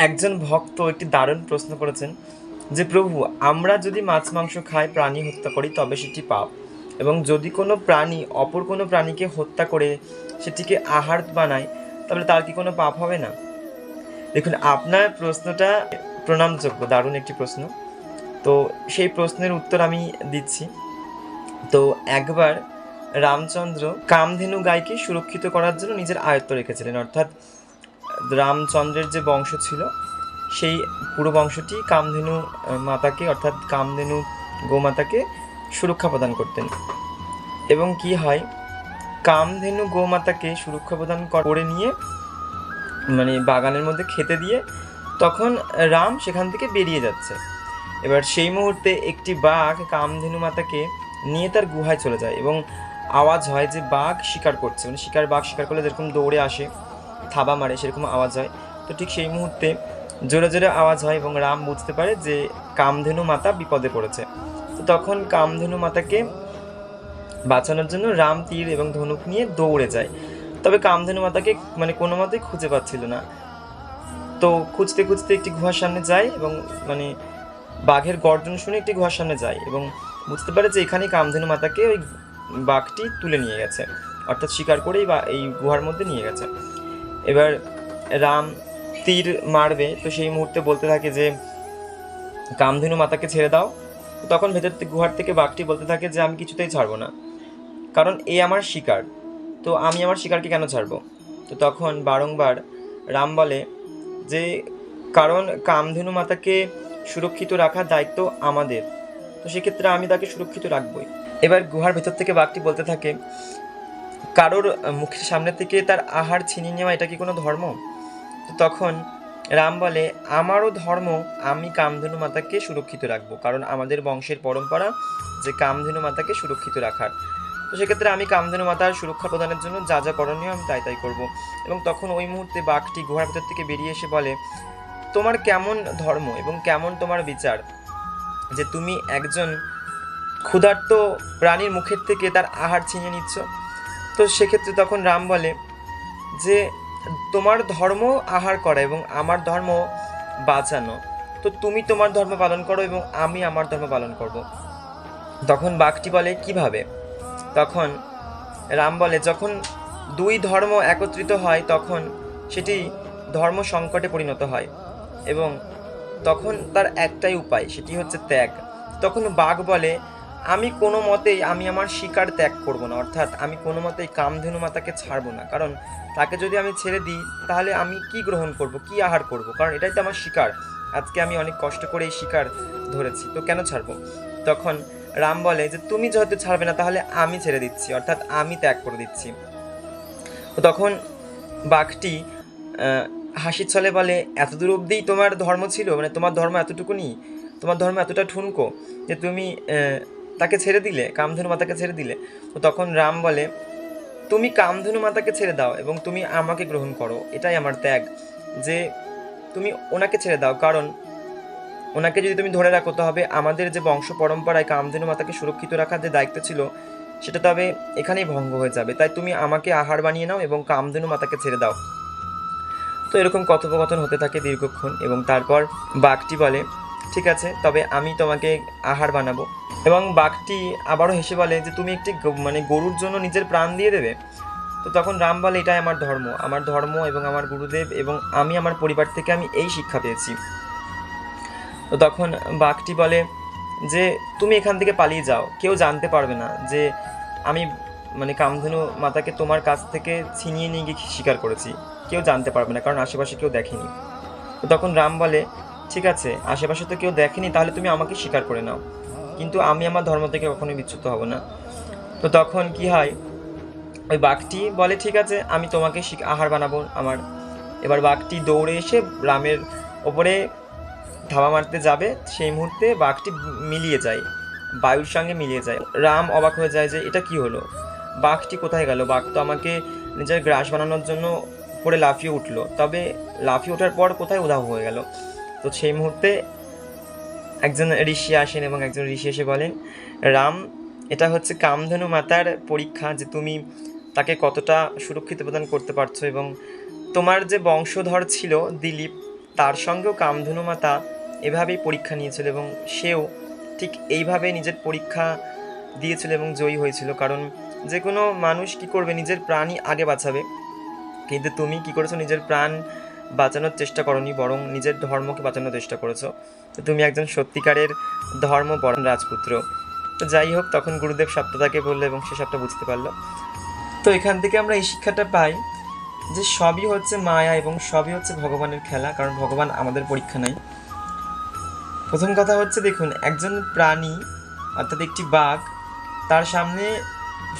একজন ভক্ত একটি দারুণ প্রশ্ন করেছেন যে, প্রভু, আমরা যদি মাছ, মাংস খাই, প্রাণী হত্যা করি, তবে সেটি পাপ। এবং যদি কোনো প্রাণী অপর কোনো প্রাণীকে হত্যা করে সেটিকে আহার বানায়, তাহলে তার কি কোনো পাপ হবে না? দেখুন, আপনার প্রশ্নটা প্রণামযোগ্য, দারুণ একটি প্রশ্ন। তো সেই প্রশ্নের উত্তর আমি দিচ্ছি। তো একবার রামচন্দ্র কামধেনু গাইকে সুরক্ষিত করার জন্য নিজের আয়ত্ত রেখেছিলেন। অর্থাৎ রামচন্দ্রের যে বংশ ছিল, সেই পুরো বংশটি কামধেনু মাতাকে, অর্থাৎ কামধেনু গোমাতাকে সুরক্ষা প্রদান করতেন। এবং কি হয়, কামধেনু গোমাতাকে সুরক্ষা প্রদান করে নিয়ে মানে বাগানের মধ্যে খেতে দিয়ে, তখন রাম সেখান থেকে বেরিয়ে যাচ্ছে। এবার সেই মুহূর্তে একটি বাঘ কামধেনু মাতাকে নিয়ে তার গুহায় চলে যায় এবং আওয়াজ হয় যে বাঘ শিকার করছে। মানে শিকার বাঘ শিকার করলে যেরকম দৌড়ে আসে থাবা মারে, সেরকম আওয়াজ হয়। তো ঠিক সেই মুহূর্তে জোরে জোরে আওয়াজ হয় এবং রাম বুঝতে পারে যে কামধেনু মাতা বিপদে পড়েছে। তো তখন কামধেনু মাতাকে বাঁচানোর জন্য রাম তীর এবং ধনুক নিয়ে দৌড়ে যায়। তবে কামধেনু মাতাকে মানে কোনো মতেই খুঁজে পাচ্ছিল না। তো খুঁজতে খুঁজতে একটি গুহার সামনে যায় এবং মানে বাঘের গর্জন শুনে একটি গুহার সামনে যায় এবং বুঝতে পারে যে এখানেই কামধেনু মাতাকে ওই বাঘটি তুলে নিয়ে গেছে। অর্থাৎ শিকার করেই বা এই গুহার মধ্যে নিয়ে গেছে। এবার রাম তীর মারবে, তো সেই মুহূর্তে বলতে থাকে যে, কামধেনু মাতাকে ছেড়ে দাও। তখন ভেতর গুহার থেকে বাঘটি বলতে থাকে যে, আমি কিছুতেই ছাড়বো না। কারণ এ আমার শিকার। তো আমি আমার শিকারকে কেন ছাড়বো? তো তখন বারংবার রাম বলে যে, কারণ কামধেনু মাতাকে সুরক্ষিত রাখার দায়িত্ব আমাদের। তো সেক্ষেত্রে আমি তাকে সুরক্ষিত রাখবই। এবার গুহার ভেতর থেকে বাঘটি বলতে থাকে কারোর মুখের সামনে থেকে তার আহার ছিনিয়ে নেওয়া, এটা কি কোনো ধর্ম? তখন রাম বলে, আমারও ধর্ম, আমি কামধেনু মাতাকে সুরক্ষিত রাখব। কারণ আমাদের বংশের পরম্পরা যে কামধেনু মাতাকে সুরক্ষিত রাখার। তো সেক্ষেত্রে আমি কামধেনু মাতার সুরক্ষা প্রদানের জন্য যা যা করণীয় আমি তাই তাই করব। এবং তখন ওই মুহূর্তে বাঘটি গুহার ভেতর থেকে বেরিয়ে এসে বলে, তোমার কেমন ধর্ম এবং কেমন তোমার বিচার? যে তুমি একজন ক্ষুধার্ত প্রাণীর মুখের থেকে তার আহার ছিনিয়ে নিচ্ছ? তো সেক্ষেত্রে তখন রাম বলে যে, তোমার ধর্ম আহার করা এবং আমার ধর্ম বাঁচানো। তো তুমি তোমার ধর্ম পালন করো এবং আমি আমার ধর্ম পালন করব। তখন বাঘটি বলে, কীভাবে? তখন রাম বলে, যখন দুই ধর্ম একত্রিত হয়, তখন সেটি ধর্ম সংকটে পরিণত হয় এবং তখন তার একটাই উপায়, সেটি হচ্ছে ত্যাগ। তখন বাঘ বলে আমি কোনো মতেই আমি আমার শিকার ত্যাগ করব না, অর্থাৎ আমি কোনো মতেই কামধেনু মাতাকে ছাড়ব না। কারণ তাকে যদি আমি ছেড়ে দিই, তাহলে আমি কি গ্রহণ করব, কি আহার করব? কারণ এটাই তো আমার শিকার। আজকে আমি অনেক কষ্ট করে এই শিকার ধরেছি, তো কেন ছাড়বো? তখন রাম বলে যে, তুমি যেহেতু ছাড়বে না, তাহলে আমি ছেড়ে দিচ্ছি, অর্থাৎ আমি ত্যাগ করে দিচ্ছি। তো তখন বাঘটি হাসির ছলে বলে, এত দূর অবধিই তোমার ধর্ম ছিল? মানে তোমার ধর্ম এতটুকু এতটুকুনি? তোমার ধর্ম এতটা ঠুনকো যে তুমি তাকে ছেড়ে দিলে, কামধনু মাতাকে ছেড়ে দিলে, তো তখন রাম বলে, তুমি কামধনু মাতাকে ছেড়ে দাও এবং তুমি আমাকে গ্রহণ করো। এটাই আমার ত্যাগ, যে তুমি ওনাকে ছেড়ে দাও। কারণ ওনাকে যদি তুমি ধরে রাখো, তবে আমাদের যে বংশ পরম্পরায় কামধেনু মাতাকে সুরক্ষিত রাখার যে দায়িত্ব ছিল, সেটা তবে এখানেই ভঙ্গ হয়ে যাবে। তাই তুমি আমাকে আহার বানিয়ে নাও এবং কামধেনু মাতাকে ছেড়ে দাও। তো এরকম কথোপকথন হতে থাকে দীর্ঘক্ষণ এবং তারপর বাঘটি বলে, ঠিক আছে, তবে আমি তোমাকে আহার বানাবো। এবং বাঘটি আবারও হেসে বলে যে, তুমি একটি মানে গরুর জন্য নিজের প্রাণ দিয়ে দেবে? তো তখন রাম বলে, এটাই আমার ধর্ম। আমার ধর্ম এবং আমার গুরুদেব এবং আমি আমার পরিবার থেকে আমি এই শিক্ষা পেয়েছি। তো তখন বাঘটি বলে যে, তুমি এখান থেকে পালিয়ে যাও। কেউ জানতে পারবে না যে, আমি মানে কামধেনু মাতাকে তোমার কাছ থেকে ছিনিয়ে নিয়ে গিয়ে শিকার করেছি। কেউ জানতে পারবে না, কারণ আশেপাশে কেউ দেখেনি। তো তখন রাম বলে, ঠিক আছে, আশেপাশে তো কেউ দেখেনি, তাহলে তুমি আমাকে স্বীকার করে নাও। কিন্তু আমি আমার ধর্ম থেকে কখনোই বিচ্যুত হব না। তো তখন কি হয়? ওই বাঘটি বলে, ঠিক আছে, আমি তোমাকে আহার বানাবো আমার। এবার বাঘটি দৌড়ে এসে রামের ওপরে ধাবা মারতে যাবে। সেই মুহূর্তে বাঘটি মিলিয়ে যায়, বায়ুর সঙ্গে মিলিয়ে যায়। রাম অবাক হয়ে যায় যে, এটা কি হলো? বাঘটি কোথায় গেল? বাঘ তো আমাকে নিজের গ্রাস বানানোর জন্য পরে লাফিয়ে উঠল। তবে লাফিয়ে ওঠার পর কোথায় উধাও হয়ে গেল? তো সেই মুহূর্তে একজন ঋষি আসেন এবং একজন ঋষি এসে বলেন, রাম, এটা হচ্ছে কামধেনু মাতার পরীক্ষা যে তুমি তাকে কতটা সুরক্ষিত প্রদান করতে পারছ এবং তোমার যে বংশধর ছিল দিলীপ, তার সঙ্গেও কামধনু মাতা এভাবেই পরীক্ষা নিয়েছিল এবং সেও ঠিক এইভাবে নিজের পরীক্ষা দিয়েছিল এবং জয়ী হয়েছিল। কারণ যে কোনো মানুষ কি করবে? নিজের প্রাণই আগে বাঁচাবে। কিন্তু তুমি কি করেছ? নিজের প্রাণ বাঁচানোর চেষ্টা করনি, বরং নিজের ধর্মকে বাঁচানোর চেষ্টা করেছ। তো তুমি একজন সত্যিকারের ধর্মপরায়ণ রাজপুত্র। তো যাই হোক, তখন গুরুদেব সপ্তাহটাকে বলল এবং সে সবটা বুঝতে পারল। তো এখান থেকে আমরা এই শিক্ষাটা পাই যে সবই হচ্ছে মায়া এবং সবই হচ্ছে ভগবানের খেলা, কারণ ভগবান আমাদের পরীক্ষা নেয় প্রথম কথা হচ্ছে, দেখুন, একজন প্রাণী, অর্থাৎ একটি বাঘ, তার সামনে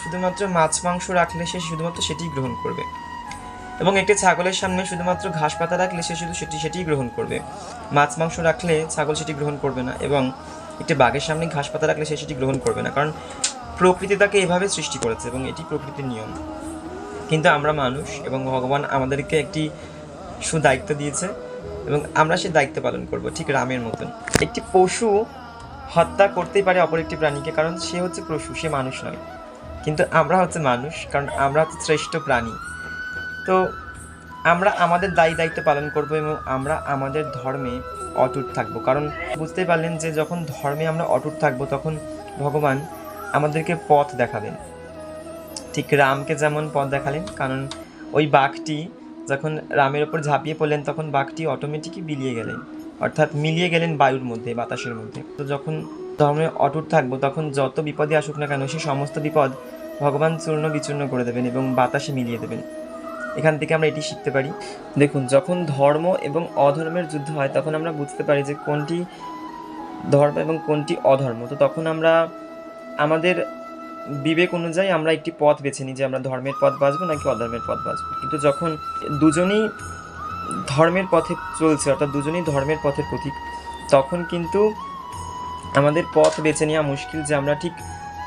শুধুমাত্র মাছ, মাংস রাখলে সে শুধুমাত্র সেটিই গ্রহণ করবে। এবং একটি ছাগলের সামনে শুধুমাত্র ঘাস পাতা রাখলে সে শুধু সেটি সেটি গ্রহণ করবে। মাছ, মাংস রাখলে ছাগল সেটি গ্রহণ করবে না এবং একটি বাঘের সামনে ঘাস পাতা রাখলে সে সেটি গ্রহণ করবে না। কারণ প্রকৃতি তাকে এভাবে সৃষ্টি করেছে এবং এটি প্রকৃতির নিয়ম। কিন্তু আমরা মানুষ এবং ভগবান আমাদেরকে একটি সুদায়িত্ব দিয়েছে এবং আমরা সে দায়িত্ব পালন করব ঠিক রামের মতন। একটি পশু হত্যা করতেই পারে অপর একটি প্রাণীকে কারণ সে হচ্ছে পশু, সে মানুষ নয়। কিন্তু আমরা হচ্ছে মানুষ, কারণ আমরা হচ্ছে শ্রেষ্ঠ প্রাণী। তো আমরা আমাদের দায়ী দায়িত্ব পালন করব এবং আমরা আমাদের ধর্মে অটুট থাকব। কারণ বুঝতেই পারলেন যে যখন ধর্মে আমরা অটুট থাকব, তখন ভগবান আমাদেরকে পথ দেখাবেন। ঠিক রামকে যেমন পথ দেখালেন, কারণ ওই বাঘটি যখন রামের ওপর ঝাঁপিয়ে পড়লেন, তখন বাঘটি অটোমেটিকই বিলিয়ে গেলেন। অর্থাৎ মিলিয়ে গেলেন বায়ুর মধ্যে, বাতাসের মধ্যে। তো যখন ধর্মে অটুট থাকব, তখন যত বিপদে আসুক না কেন, সে সমস্ত বিপদ ভগবান চূর্ণ বিচূর্ণ করে দেবেন এবং বাতাসে মিলিয়ে দেবেন। এখান থেকে আমরা এটি শিখতে পারি। দেখুন, যখন ধর্ম এবং অধর্মের যুদ্ধ হয়, তখন আমরা বুঝতে পারি যে কোনটি ধর্ম এবং কোনটি অধর্ম। তো তখন আমরা আমাদের বিবেক অনুযায়ী আমরা একটি পথ বেছে নিই যে আমরা ধর্মের পথ বাঁচবো নাকি অধর্মের পথ বাঁচবো। কিন্তু যখন দুজনেই ধর্মের পথে চলছে, অর্থাৎ দুজনেই ধর্মের পথের প্রতীক, তখন কিন্তু আমাদের পথ বেছে নেওয়া মুশকিল যে আমরা ঠিক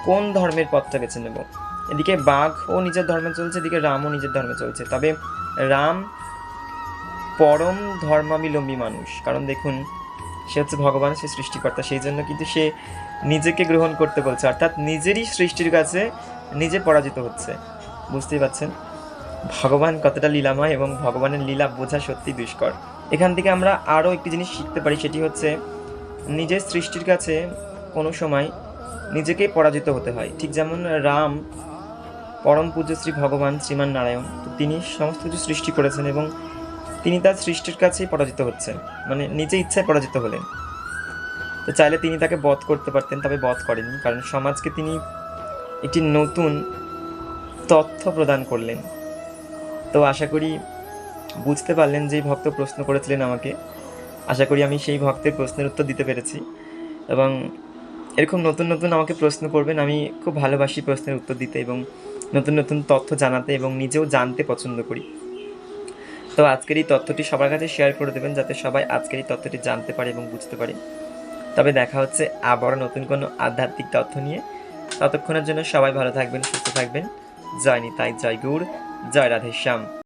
কোন ধর্মের পথটা বেছে নেব। এদিকে বাঘও নিজের ধর্মে চলছে, এদিকে রামও নিজের ধর্মে চলছে। তবে রাম পরম ধর্মাবলম্বী মানুষ। কারণ দেখুন, সে হচ্ছে ভগবান, সে সৃষ্টিকর্তা। সেই জন্য কিন্তু সে নিজেকে গ্রহণ করতে বলছে। অর্থাৎ নিজেরই সৃষ্টির কাছে নিজে পরাজিত হচ্ছে। বুঝতেই পারছেন? ভগবান কতটা লীলাময় এবং ভগবানের লীলা বোঝা সত্যি দুষ্কর। এখান থেকে আমরা আরও একটি জিনিস শিখতে পারি, সেটি হচ্ছে নিজের সৃষ্টির কাছে কোনো সময় নিজেকে পরাজিত হতে হয়। ঠিক যেমন রাম পরম পূজ্য শ্রী ভগবান শ্রীমান নারায়ণ। তো তিনি সমস্ত কিছু সৃষ্টি করেছেন এবং তিনি তার সৃষ্টির কাছেই পরাজিত হচ্ছেন। মানে নিজে ইচ্ছায় পরাজিত হলেন। তো চাইলে তিনি তাকে বধ করতে পারতেন, তবে বধ করেননি। কারণ সমাজকে তিনি একটি নতুন তথ্য প্রদান করলেন। তো আশা করি বুঝতে পারলেন যেই ভক্ত প্রশ্ন করেছিলেন আমাকে। আশা করি আমি সেই ভক্তের প্রশ্নের উত্তর দিতে পেরেছি। এবং এরকম নতুন নতুন আমাকে প্রশ্ন করবেন, আমি খুব ভালোবাসি প্রশ্নের উত্তর দিতে এবং নতুন নতুন তথ্য জানাতে এবং নিজেও জানতে পছন্দ করি। তো আজকের এই তথ্যটি সবার কাছে শেয়ার করে দেবেন যাতে সবাই আজকের এই তথ্যটি জানতে পারে এবং বুঝতে পারে। তবে দেখা হচ্ছে আবারও নতুন কোনো আধ্যাত্মিক তথ্য নিয়ে। ততক্ষণের জন্য সবাই ভালো থাকবেন, সুস্থ থাকবেন। জয় নিতাই, জয় গুড় জয় রাধেশ্যাম।